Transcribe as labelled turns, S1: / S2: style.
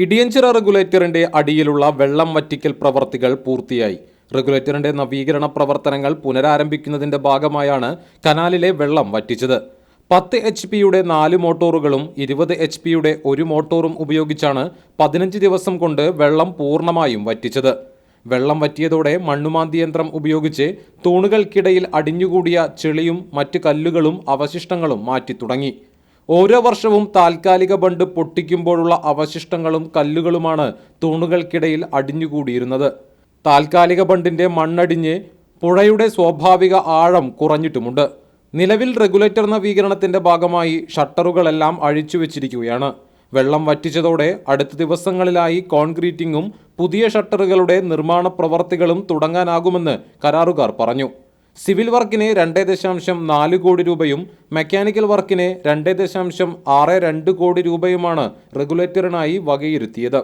S1: ഇടിയഞ്ചിറ റെഗുലേറ്ററിന്റെ അടിയിലുള്ള വെള്ളം വറ്റിക്കൽ പ്രവർത്തികൾ പൂർത്തിയായി. റെഗുലേറ്ററിന്റെ നവീകരണ പ്രവർത്തനങ്ങൾ പുനരാരംഭിക്കുന്നതിന്റെ ഭാഗമായാണ് കനാലിലെ വെള്ളം വറ്റിച്ചത്. പത്ത് എച്ച് പിയുടെ നാല് മോട്ടോറുകളും ഇരുപത് എച്ച് പിയുടെ ഒരു മോട്ടോറും ഉപയോഗിച്ചാണ് പതിനഞ്ച് ദിവസം കൊണ്ട് വെള്ളം പൂർണമായും വറ്റിച്ചത്. വെള്ളം വറ്റിയതോടെ മണ്ണുമാന്തി യന്ത്രം ഉപയോഗിച്ച് തൂണുകൾക്കിടയിൽ അടിഞ്ഞുകൂടിയ ചെളിയും മറ്റ് കല്ലുകളും അവശിഷ്ടങ്ങളും മാറ്റി തുടങ്ങി ഓരോ വർഷവും താൽക്കാലിക ബണ്ട് പൊട്ടിക്കുമ്പോഴുള്ള അവശിഷ്ടങ്ങളും കല്ലുകളുമാണ് തൂണുകൾക്കിടയിൽ അടിഞ്ഞുകൂടിയിരുന്നത്. താൽക്കാലിക ബണ്ടിന്റെ മണ്ണടിഞ്ഞ് പുഴയുടെ സ്വാഭാവിക ആഴം കുറഞ്ഞിട്ടുമുണ്ട്. നിലവിൽ റെഗുലേറ്റർ നവീകരണത്തിന്റെ ഭാഗമായി ഷട്ടറുകളെല്ലാം അഴിച്ചു വെച്ചിരിക്കുകയാണ്. വെള്ളം വറ്റിച്ചതോടെ അടുത്ത ദിവസങ്ങളിലായി കോൺക്രീറ്റിംഗും പുതിയ ഷട്ടറുകളുടെ നിർമ്മാണ പ്രവർത്തികളും തുടങ്ങാനാകുമെന്ന് കരാറുകാർ പറഞ്ഞു. സിവിൽ വർക്കിന് രണ്ട് ദശാംശം നാല് കോടി രൂപയും മെക്കാനിക്കൽ വർക്കിന് രണ്ട് ദശാംശം ആറ് രണ്ട് കോടി രൂപയുമാണ് റെഗുലേറ്ററിനായി വകയിരുത്തിയത്.